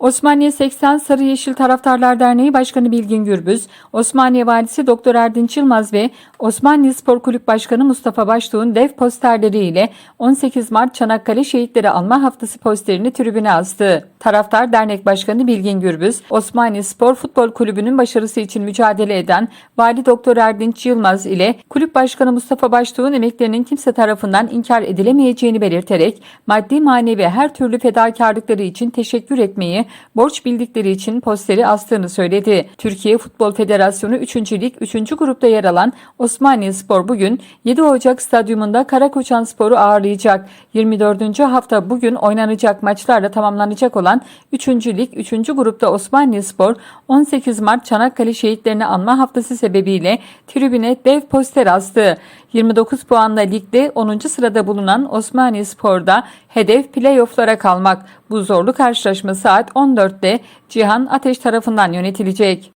Osmaniye 80 Sarı Yeşil Taraftarlar Derneği Başkanı Bilgin Gürbüz, Osmaniye Valisi Doktor Erdinç Yılmaz ve Osmaniye Spor Kulüp Başkanı Mustafa Baştuğ'un dev posterleriyle 18 Mart Çanakkale Şehitleri Alma Haftası posterini tribüne astı. Taraftar Dernek Başkanı Bilgin Gürbüz, Osmaniye Spor Futbol Kulübü'nün başarısı için mücadele eden Vali Doktor Erdinç Yılmaz ile Kulüp Başkanı Mustafa Baştuğ'un emeklerinin kimse tarafından inkar edilemeyeceğini belirterek maddi manevi her türlü fedakarlıkları için teşekkür etmeyi, borç bildikleri için posteri astığını söyledi. Türkiye Futbol Federasyonu 3. Lig 3. grupta yer alan Osmaniye Spor bugün 7 Ocak stadyumunda Karakoçan Spor'u ağırlayacak. 24. hafta bugün oynanacak maçlarla tamamlanacak olan 3. Lig 3. grupta Osmaniye Spor 18 Mart Çanakkale Şehitlerini Anma Haftası sebebiyle tribüne dev poster astı. 29 puanla ligde 10. sırada bulunan Osmaniye Spor'da hedef playofflara kalmak. Bu zorlu karşılaşma saat 14'te Cihan Ateş tarafından yönetilecek.